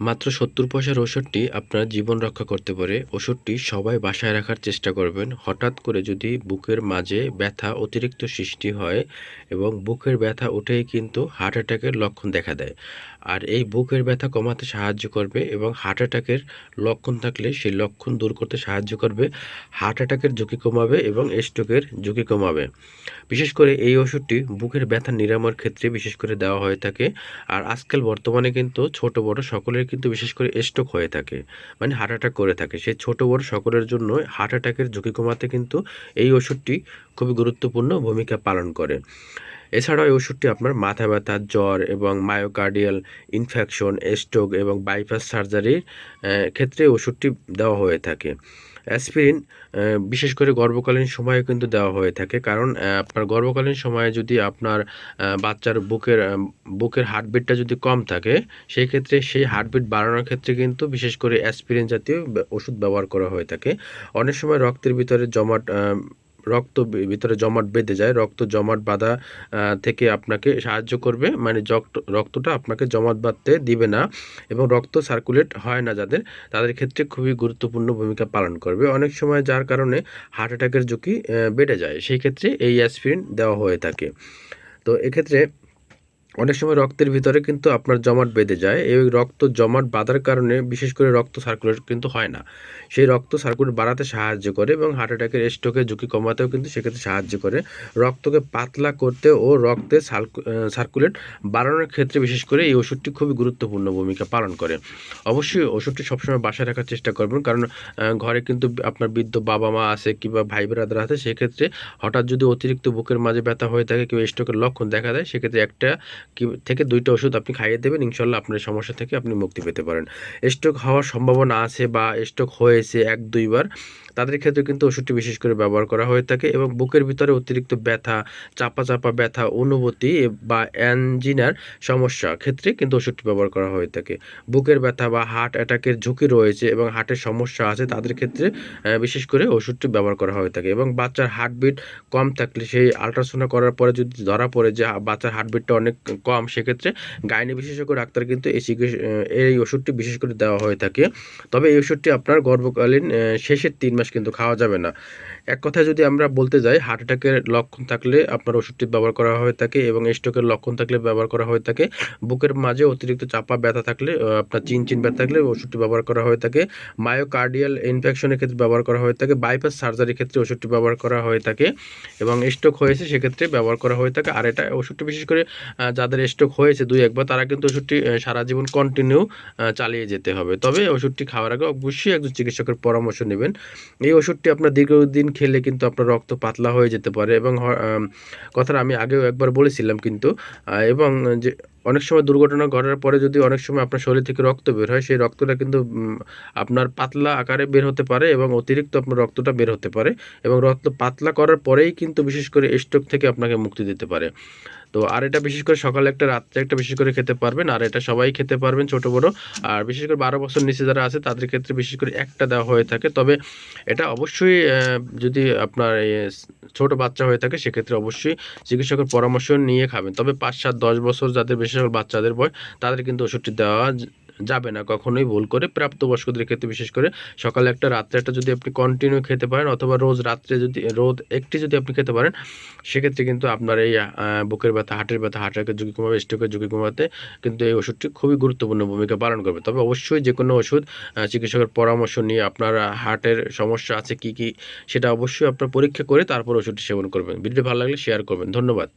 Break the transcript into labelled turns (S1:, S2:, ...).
S1: মাত্র সত্তর পয়সার ওষুধটি আপনার জীবন রক্ষা করতে পারে। ওষুধটি সবাই বাসায় রাখার চেষ্টা করবেন। হঠাৎ করে যদি বুকের মাঝে ব্যথা অতিরিক্ত সৃষ্টি হয় এবং বুকের ব্যথা উঠেই কিন্তু হার্ট অ্যাটাকের লক্ষণ দেখা দেয়। আর এই বুকের ব্যথা কমাতে সাহায্য করবে এবং হার্ট অ্যাটাকের লক্ষণ থাকলে সেই লক্ষণ দূর করতে সাহায্য করবে। হার্ট অ্যাটাকের ঝুঁকি কমাবে এবং স্ট্রোকের ঝুঁকি কমাবে। বিশেষ করে এই ওষুধটি বুকের ব্যথা নিরাময়ের ক্ষেত্রে বিশেষ করে দেওয়া হয়ে থাকে। আর আজকাল বর্তমানে কিন্তু ছোট বড় সকলের কিন্তু বিশেষ করে স্ট্রোক হয়ে থাকে মানে হার্ট অ্যাটাক করে থাকে। সেই ছোট বড় সকলের জন্য হার্ট অ্যাটাকের ঝুঁকি কমাতে কিন্তু এই ওষুধটি খুবই গুরুত্বপূর্ণ ভূমিকা পালন করে। এছাড়াও এই ওষুধটি আপনার মাথা ব্যথা, জ্বর এবং মায়োকার্ডিয়াল ইনফেকশন স্ট্রোক এবং বাইপাস সার্জারির ক্ষেত্রে ওষুধটি দেওয়া হয়ে থাকে। অ্যাসপিরিন বিশেষ করে গর্ভকালীন সময়ে কিন্তু দেওয়া হয়ে থাকে কারণ আপনার গর্ভকালীন সময়ে যদি আপনার বাচ্চার বুকের বুকের হার্টবিটটা যদি কম থাকে, সেই ক্ষেত্রে সেই হার্টবিট বাড়ানোর ক্ষেত্রে কিন্তু বিশেষ করে অ্যাসপিরিন জাতীয় ওষুধ ব্যবহার করা হয়ে থাকে। অনেক সময় রক্তের ভিতরে জমাট রক্ত ভিতরে জমাট বেঁধে যায়। রক্ত জমাট বাঁধা থেকে আপনাকে সাহায্য করবে। মানে রক্তটা আপনাকে জমাট বাঁধতে দিবে না এবং রক্ত সার্কুলেট হয় না যাদের। তাদের ক্ষেত্রে খুবই গুরুত্বপূর্ণ ভূমিকা পালন করবে। অনেক সময় যার কারণে হার্ট অ্যাটাকের ঝুঁকি বেড়ে যায়। সেই ক্ষেত্রে এই অ্যাসপিরিন দেওয়া হয়ে থাকে। তো এক্ষেত্রে অনেক সময় রক্তের ভিতরে কিন্তু আপনার জমাট বেঁধে যায়। এই রক্ত জমাট বাঁধার কারণে বিশেষ করে রক্ত সার্কুলেট কিন্তু হয় না। সেই রক্ত সার্কুলেট বাড়াতে সাহায্য করে এবং হার্ট অ্যাটাকের স্ট্রোকের ঝুঁকি কমাতেও কিন্তু সেক্ষেত্রে সাহায্য করে। রক্তকে পাতলা করতে ও রক্তে সার্কুলেট বাড়ানোর ক্ষেত্রে বিশেষ করে এই ওষুধটি খুবই গুরুত্বপূর্ণ ভূমিকা পালন করে। অবশ্যই ওষুধটি সবসময় বাসায় রাখার চেষ্টা করবেন কারণ ঘরে কিন্তু আপনার বৃদ্ধ বাবা মা আছে কিংবা ভাই ব্রাদার আছে সেক্ষেত্রে হঠাৎ যদি অতিরিক্ত বুকের মাঝে ব্যথা হয়ে থাকে কিংবা স্ট্রোকের লক্ষণ দেখা দেয়, সেক্ষেত্রে একটা থেকে দুইটা ওষুধ আপনি খাইয়ে দেবেন, ইনশাল্লাহ আপনার সমস্যা থেকে আপনি মুক্তি পেতে পারেন। স্ট্রোক হওয়ার সম্ভাবনা আছে বা স্ট্রোক হয়েছে এক দুইবার তাদের ক্ষেত্রে কিন্তু ওষুধটি বিশেষ করে ব্যবহার করা হয়ে থাকে এবং বুকের ভিতরে অতিরিক্ত ব্যথা, চাপা চাপা ব্যথা, অনুভূতি বা অ্যানজিনার সমস্যা ক্ষেত্রে কিন্তু ওষুধটি ব্যবহার করা হয়ে থাকে। বুকের ব্যথা বা হার্ট অ্যাটাকের ঝুঁকি রয়েছে এবং হার্টের সমস্যা আছে, তাদের ক্ষেত্রে বিশেষ করে ওষুধটি ব্যবহার করা হয়ে থাকে এবং বাচ্চার হার্টবিট কম থাকলে সেই আলট্রাসাউন্ড করার পরে যদি ধরা পড়ে যে বাচ্চার হার্টবিটটা অনেক কম, সেক্ষেত্রে গাইনি বিশেষজ্ঞ ডাক্তার কিন্তু এই এই ওষুধটি বিশেষ করে দেওয়া হয়ে থাকে। তবে এই ওষুধটি আপনার গর্ভকালীন শেষের তিন মাস কিন্তু খাওয়া যাবে না। এক কথায় যদি আমরা বলতে যাই, হার্ট অ্যাটাকের লক্ষণ থাকলে আপনার ওষুধটি ব্যবহার করা হয়ে থাকে এবং স্ট্রোকের লক্ষণ থাকলে ব্যবহার করা হয়ে থাকে। বুকের মাঝে অতিরিক্ত চাপা ব্যথা থাকলে আপনার চিন চিন ব্যথা থাকলে ওষুধটি ব্যবহার করা হয়ে থাকে। মায়োকার্ডিয়াল ইনফেকশনের ক্ষেত্রে ব্যবহার করা হয়ে থাকে। বাইপাস সার্জারির ক্ষেত্রে ওষুধটি ব্যবহার করা হয়ে থাকে এবং স্ট্রোক হয়েছে, সেক্ষেত্রে ব্যবহার করা হয়ে থাকে। আর এটা ওষুধটি বিশেষ করে যাদের স্ট্রোক হয়েছে দুই একবার, তারা কিন্তু ওষুধটি সারা জীবন কন্টিনিউ চালিয়ে যেতে হবে। তবে ওষুধটি খাওয়ার আগে অবশ্যই একজন চিকিৎসকের পরামর্শ নেবেন। এই ওষুধটি আপনার দীর্ঘদিন খেলে কিন্তু আপনার রক্ত পাতলা হয়ে যেতে পারে এবং কথাটা আমি আগেও একবার বলেছিলাম কিন্তু এবং যে অনেক সময় দুর্ঘটনা ঘটার পরে যদি অনেক সময় আপনার শরীর থেকে রক্ত বের হয়, সেই রক্তটা কিন্তু আপনার পাতলা আকারে বের হতে পারে এবং অতিরিক্ত আপনার রক্তটা বের হতে পারে এবং রক্ত পাতলা করার পরেই কিন্তু বিশেষ করে স্ট্রোক থেকে আপনাকে মুক্তি দিতে পারে। তো আর এটা বিশেষ করে সকালে একটা, রাত্রে একটা বিশেষ করে খেতে পারবেন, আর এটা সবাই খেতে পারবেন ছোট, বড়। আর বিশেষ করে বারো বছর নিচে যারা আছে, তাদের ক্ষেত্রে বিশেষ করে একটা দেওয়া হয়ে থাকে। তবে এটা অবশ্যই যদি আপনার ছোট বাচ্চা হয়ে থাকে, সেক্ষেত্রে অবশ্যই চিকিৎসকের পরামর্শ নিয়ে খাবেন। তবে পাঁচ, সাত, দশ বছর যাদের বিশেষ বাচ্চাদের বয়, তাদের কিন্তু ওষুধটি দেওয়া যাবে না। কখনোই ভুল করে প্রাপ্তবয়স্কদের ক্ষেত্রে, বিশেষ করে সকালে একটা, রাত্রে একটা যদি আপনি কন্টিনিউ খেতে পারেন অথবা রোজ রাত্রে যদি রোদ একটি যদি আপনি খেতে পারেন, সেক্ষেত্রে কিন্তু আপনার এই বুকের ব্যথা, হার্টের ব্যথা হার্টের ঝুঁকি কমাবে স্ট্রোকের ঝুঁকি কমাতে কিন্তু এই ওষুধটি খুবই গুরুত্বপূর্ণ ভূমিকা পালন করবে। তবে অবশ্যই যে কোনো ওষুধ চিকিৎসকের পরামর্শ নিয়ে আপনার হার্টের সমস্যা আছে কি কি, সেটা অবশ্যই আপনার পরীক্ষা করে তারপর ওষুধটি সেবন করবেন। ভিডিও ভালো লাগলে শেয়ার করবেন। ধন্যবাদ।